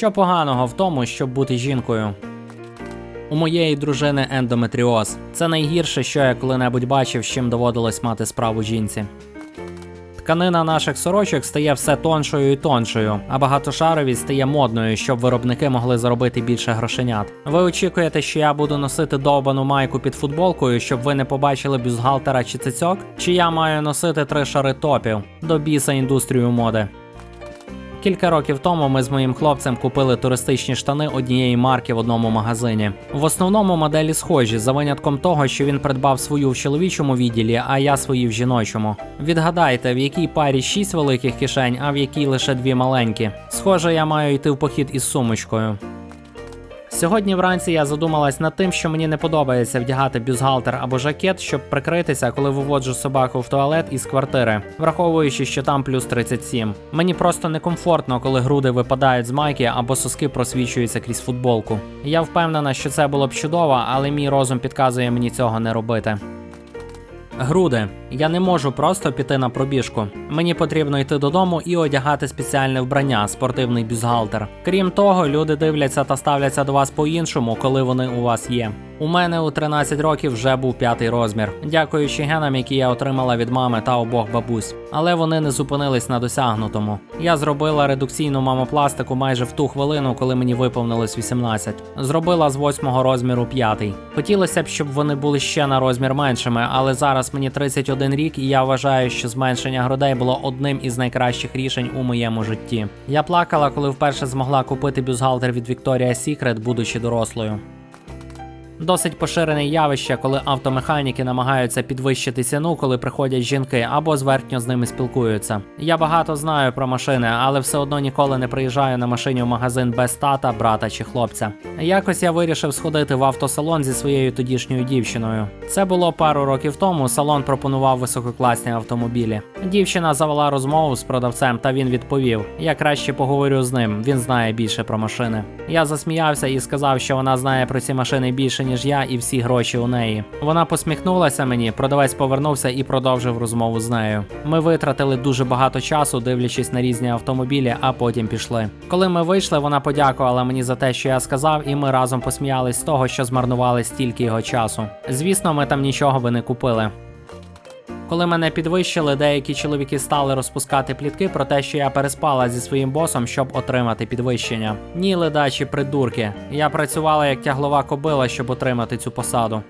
Що поганого в тому, щоб бути жінкою? У моєї дружини ендометріоз. Це найгірше, що я коли-небудь бачив, з чим доводилось мати справу жінці. Тканина наших сорочок стає все тоншою і тоншою, а багатошаровість стає модною, щоб виробники могли заробити більше грошенят. Ви очікуєте, що я буду носити довбану майку під футболкою, щоб ви не побачили бюстгальтера чи цицьок? Чи я маю носити три шари топів до біса індустрію моди? Кілька років тому ми з моїм хлопцем купили туристичні штани однієї марки в одному магазині. В основному моделі схожі, за винятком того, що він придбав свою в чоловічому відділі, а я свої в жіночому. Відгадайте, в якій парі шість великих кишень, а в якій лише дві маленькі. Схоже, я маю йти в похід із сумочкою. Сьогодні вранці я задумалась над тим, що мені не подобається вдягати бюзгалтер або жакет, щоб прикритися, коли виводжу собаку в туалет із квартири, враховуючи, що там плюс 37. Мені просто некомфортно, коли груди випадають з майки або соски просвічуються крізь футболку. Я впевнена, що це було б чудово, але мій розум підказує мені цього не робити. Груди. Я не можу просто піти на пробіжку. Мені потрібно йти додому і одягати спеціальне вбрання, спортивний бюстгальтер. Крім того, люди дивляться та ставляться до вас по-іншому, коли вони у вас є. У мене у 13 років вже був п'ятий розмір, дякуючи генам, які я отримала від мами та обох бабусь. Але вони не зупинились на досягнутому. Я зробила редукційну мамопластику майже в ту хвилину, коли мені виповнилось 18. Зробила з восьмого розміру п'ятий. Хотілося б, щоб вони були ще на розмір меншими, але зараз мені 31 рік, і я вважаю, що зменшення грудей було одним із найкращих рішень у моєму житті. Я плакала, коли вперше змогла купити бюстгальтер від Victoria's Secret, будучи дорослою. Досить поширене явище, коли автомеханіки намагаються підвищити ціну, коли приходять жінки або зверхньо з ними спілкуються. Я багато знаю про машини, але все одно ніколи не приїжджаю на машині в магазин без тата, брата чи хлопця. Якось я вирішив сходити в автосалон зі своєю тодішньою дівчиною. Це було пару років тому. Салон пропонував висококласні автомобілі. Дівчина завела розмову з продавцем, та він відповів: Я краще поговорю з ним. Він знає більше про машини. Я засміявся і сказав, що вона знає про ці машини більше ніж я, і всі гроші у неї. Вона посміхнулася мені, продавець повернувся і продовжив розмову з нею. Ми витратили дуже багато часу, дивлячись на різні автомобілі, а потім пішли. Коли ми вийшли, вона подякувала мені за те, що я сказав, і ми разом посміялись з того, що змарнували стільки його часу. Звісно, ми там нічого би не купили. Коли мене підвищили, деякі чоловіки стали розпускати плітки про те, що я переспала зі своїм босом, щоб отримати підвищення. Ні, ледачі придурки. Я працювала як тяглова кобила, щоб отримати цю посаду.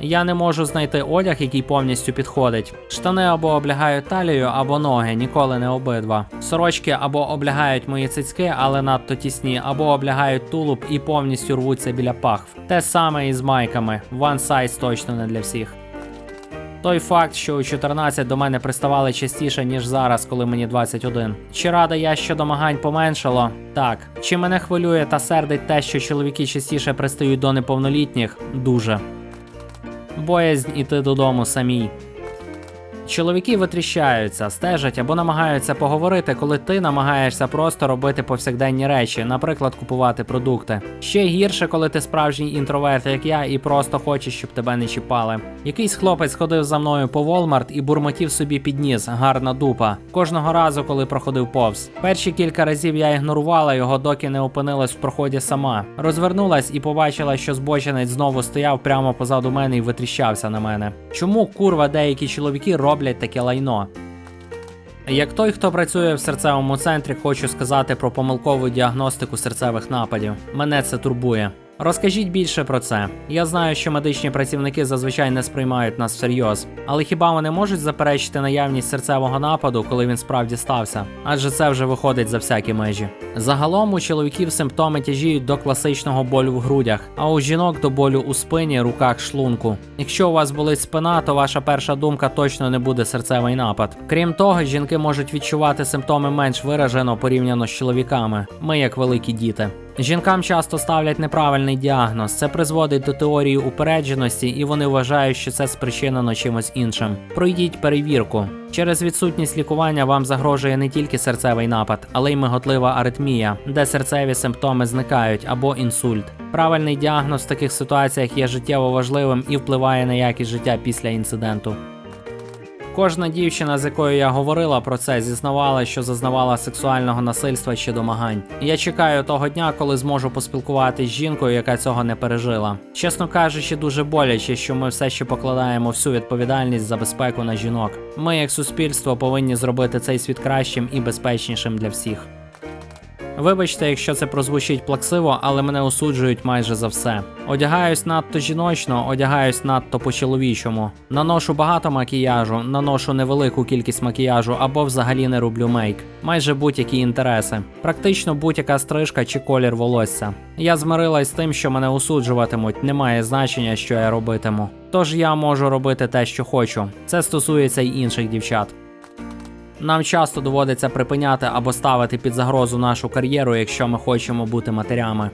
Я не можу знайти одяг, який повністю підходить. Штани або облягають талію, або ноги, ніколи не обидва. Сорочки або облягають мої цицьки, але надто тісні, або облягають тулуб і повністю рвуться біля пахв. Те саме і з майками. One size точно не для всіх. Той факт, що у 14 до мене приставали частіше, ніж зараз, коли мені 21. Чи рада я, що домагань поменшало? Так. Чи мене хвилює та сердить те, що чоловіки частіше пристають до неповнолітніх? Дуже. Боязнь іти додому самій. Чоловіки витріщаються, стежать або намагаються поговорити, коли ти намагаєшся просто робити повсякденні речі, наприклад, купувати продукти. Ще гірше, коли ти справжній інтроверт, як я, і просто хочеш, щоб тебе не чіпали. Якийсь хлопець ходив за мною по Walmart і бурмотів собі під ніс, гарна дупа. Кожного разу, коли проходив повз. Перші кілька разів я ігнорувала його, доки не опинилась в проході сама. Розвернулась і побачила, що збочинець знову стояв прямо позаду мене і витріщався на мене. Чому курва деякі чоловіки роблять таке лайно? Як той, хто працює в серцевому центрі, хочу сказати про помилкову діагностику серцевих нападів. Мене це турбує. Розкажіть більше про це. Я знаю, що медичні працівники зазвичай не сприймають нас всерйоз, але хіба вони можуть заперечити наявність серцевого нападу, коли він справді стався? Адже це вже виходить за всякі межі. Загалом у чоловіків симптоми тяжіють до класичного болю в грудях, а у жінок до болю у спині, руках, шлунку. Якщо у вас болить спина, то ваша перша думка точно не буде серцевий напад. Крім того, жінки можуть відчувати симптоми менш виражено порівняно з чоловіками. Ми як великі діти. Жінкам часто ставлять неправильний діагноз. Це призводить до теорії упередженості, і вони вважають, що це спричинено чимось іншим. Пройдіть перевірку. Через відсутність лікування вам загрожує не тільки серцевий напад, але й миготлива аритмія, де серцеві симптоми зникають або інсульт. Правильний діагноз в таких ситуаціях є життєво важливим і впливає на якість життя після інциденту. Кожна дівчина, з якою я говорила про це, зізнавала, що зазнавала сексуального насильства чи домагань. Я чекаю того дня, коли зможу поспілкуватись з жінкою, яка цього не пережила. Чесно кажучи, дуже боляче, що ми все ще покладаємо всю відповідальність за безпеку на жінок. Ми, як суспільство, повинні зробити цей світ кращим і безпечнішим для всіх. Вибачте, якщо це прозвучить плаксиво, але мене осуджують майже за все. Одягаюсь надто жіночно, одягаюсь надто по-чоловічому. Наношу багато макіяжу, наношу невелику кількість макіяжу або взагалі не роблю мейк. Майже будь-які інтереси. Практично будь-яка стрижка чи колір волосся. Я змирилась з тим, що мене осуджуватимуть, немає значення, що я робитиму. Тож я можу робити те, що хочу. Це стосується й інших дівчат. Нам часто доводиться припиняти або ставити під загрозу нашу кар'єру, якщо ми хочемо бути матерями.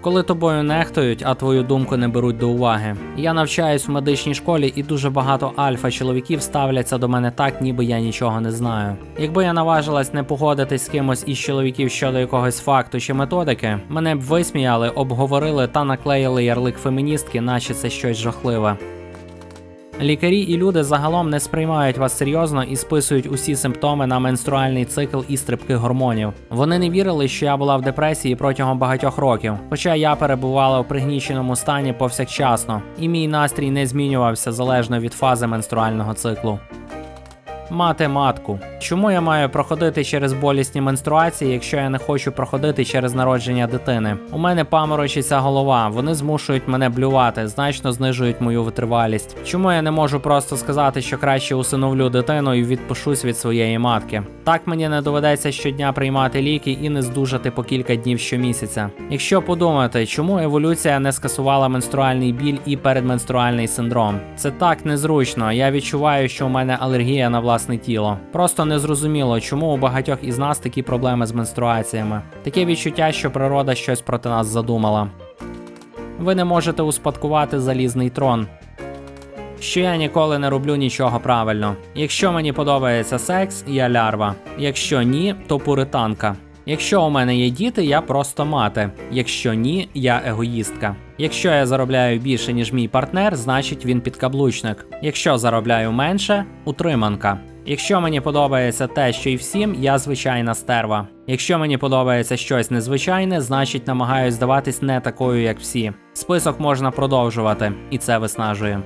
Коли тобою нехтують, а твою думку не беруть до уваги. Я навчаюсь в медичній школі, і дуже багато альфа чоловіків ставляться до мене так, ніби я нічого не знаю. Якби я наважилась не погодитись з кимось із чоловіків щодо якогось факту чи методики, мене б висміяли, обговорили та наклеїли ярлик феміністки, наче це щось жахливе. Лікарі і люди загалом не сприймають вас серйозно і списують усі симптоми на менструальний цикл і стрибки гормонів. Вони не вірили, що я була в депресії протягом багатьох років, хоча я перебувала в пригніченому стані повсякчасно, і мій настрій не змінювався залежно від фази менструального циклу. Мати матку. Чому я маю проходити через болісні менструації, якщо я не хочу проходити через народження дитини? У мене паморочиться голова, вони змушують мене блювати, значно знижують мою витривалість. Чому я не можу просто сказати, що краще усиновлю дитину і відпишусь від своєї матки? Так мені не доведеться щодня приймати ліки і не здужати по кілька днів щомісяця. Якщо подумати, чому еволюція не скасувала менструальний біль і передменструальний синдром? Це так незручно. Я відчуваю, що у мене алергія на власне тіло. Просто незрозуміло, чому у багатьох із нас такі проблеми з менструаціями. Таке відчуття, що природа щось проти нас задумала. Ви не можете успадкувати залізний трон. Що я ніколи не роблю нічого правильно. Якщо мені подобається секс, я лярва. Якщо ні, то пуританка. Якщо у мене є діти, я просто мати. Якщо ні, я егоїстка. Якщо я заробляю більше, ніж мій партнер, значить він підкаблучник. Якщо заробляю менше, утриманка. Якщо мені подобається те, що й всім, я звичайна стерва. Якщо мені подобається щось незвичайне, значить намагаюсь здаватись не такою, як всі. Список можна продовжувати, і це виснажує.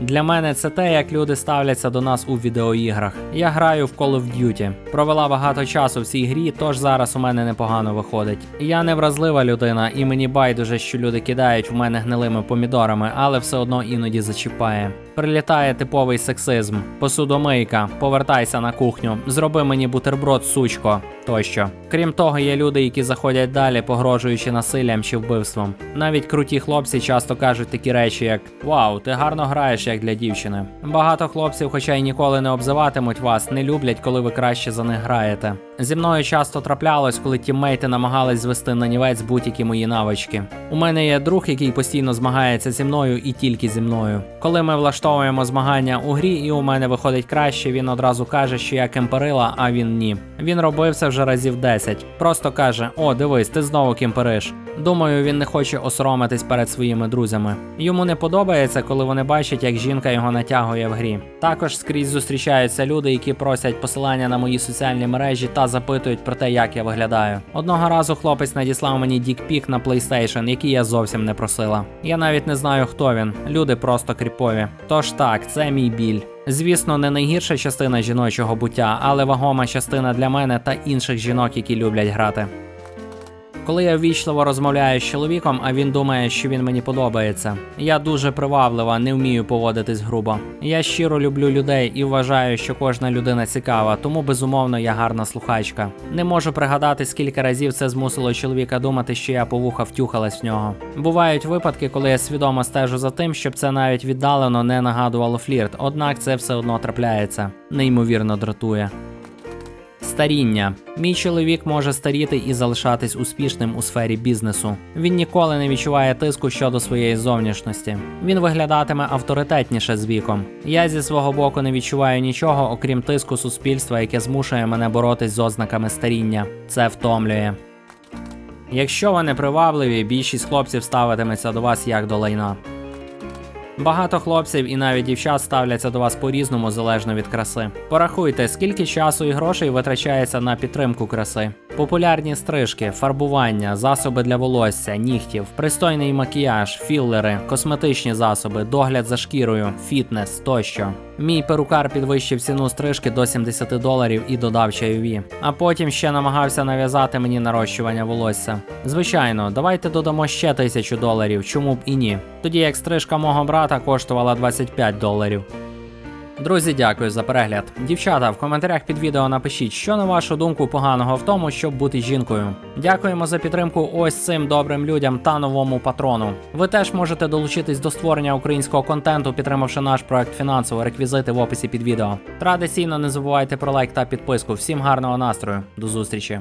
Для мене це те, як люди ставляться до нас у відеоіграх. Я граю в Call of Duty. Провела багато часу в цій грі, тож зараз у мене непогано виходить. Я не вразлива людина, і мені байдуже, що люди кидають в мене гнилими помідорами, але все одно іноді зачіпає. Прилітає типовий сексизм, посудомийка, повертайся на кухню, зроби мені бутерброд, сучко тощо. Крім того, є люди, які заходять далі, погрожуючи насиллям чи вбивством. Навіть круті хлопці часто кажуть такі речі, як Вау, ти гарно граєш як для дівчини. Багато хлопців, хоча й ніколи не обзиватимуть вас, не люблять, коли ви краще за них граєте. Зі мною часто траплялось, коли тіммейти намагались звести на нівець будь-які мої навички. У мене є друг, який постійно змагається зі мною і тільки зі мною. Коли ми влаштовуємо змагання у грі, і у мене виходить краще, він одразу каже, що я кемперила, а він ні. Він робив це вже разів 10. Просто каже: О, дивись, ти знову кемпериш. Думаю, він не хоче осоромитись перед своїми друзями. Йому не подобається, коли вони бачать, як жінка його натягує в грі. Також скрізь зустрічаються люди, які просять посилання на мої соціальні мережі та запитують про те, як я виглядаю. Одного разу хлопець надіслав мені дікпік на PlayStation, який я зовсім не просила. Я навіть не знаю, хто він. Люди просто кріпові. Тож так, це мій біль. Звісно, не найгірша частина жіночого буття, але вагома частина для мене та інших жінок, які люблять грати. Коли я ввічливо розмовляю з чоловіком, а він думає, що він мені подобається. Я дуже приваблива, не вмію поводитись грубо. Я щиро люблю людей і вважаю, що кожна людина цікава, тому безумовно я гарна слухачка. Не можу пригадати, скільки разів це змусило чоловіка думати, що я по вуха втюхалась в нього. Бувають випадки, коли я свідомо стежу за тим, щоб це навіть віддалено не нагадувало флірт, однак це все одно трапляється. Неймовірно дратує. Старіння. Мій чоловік може старіти і залишатись успішним у сфері бізнесу. Він ніколи не відчуває тиску щодо своєї зовнішності. Він виглядатиме авторитетніше з віком. Я зі свого боку не відчуваю нічого, окрім тиску суспільства, яке змушує мене боротись з ознаками старіння. Це втомлює. Якщо ви не привабливі, більшість хлопців ставитиметься до вас як до лайна. Багато хлопців і навіть дівчат ставляться до вас по-різному залежно від краси. Порахуйте, скільки часу і грошей витрачається на підтримку краси. Популярні стрижки, фарбування, засоби для волосся, нігтів, пристойний макіяж, філлери, косметичні засоби, догляд за шкірою, фітнес тощо. Мій перукар підвищив ціну стрижки до 70 доларів і додав чайові. А потім ще намагався нав'язати мені нарощування волосся. Звичайно, давайте додамо ще тисячу доларів, чому б і ні. Тоді як стрижка мого брата коштувала 25 доларів. Друзі, дякую за перегляд. Дівчата, в коментарях під відео напишіть, що на вашу думку поганого в тому, щоб бути жінкою. Дякуємо за підтримку ось цим добрим людям та новому патрону. Ви теж можете долучитись до створення українського контенту, підтримавши наш проект фінансово. Реквізити в описі під відео. Традиційно не забувайте про лайк та підписку. Всім гарного настрою. До зустрічі.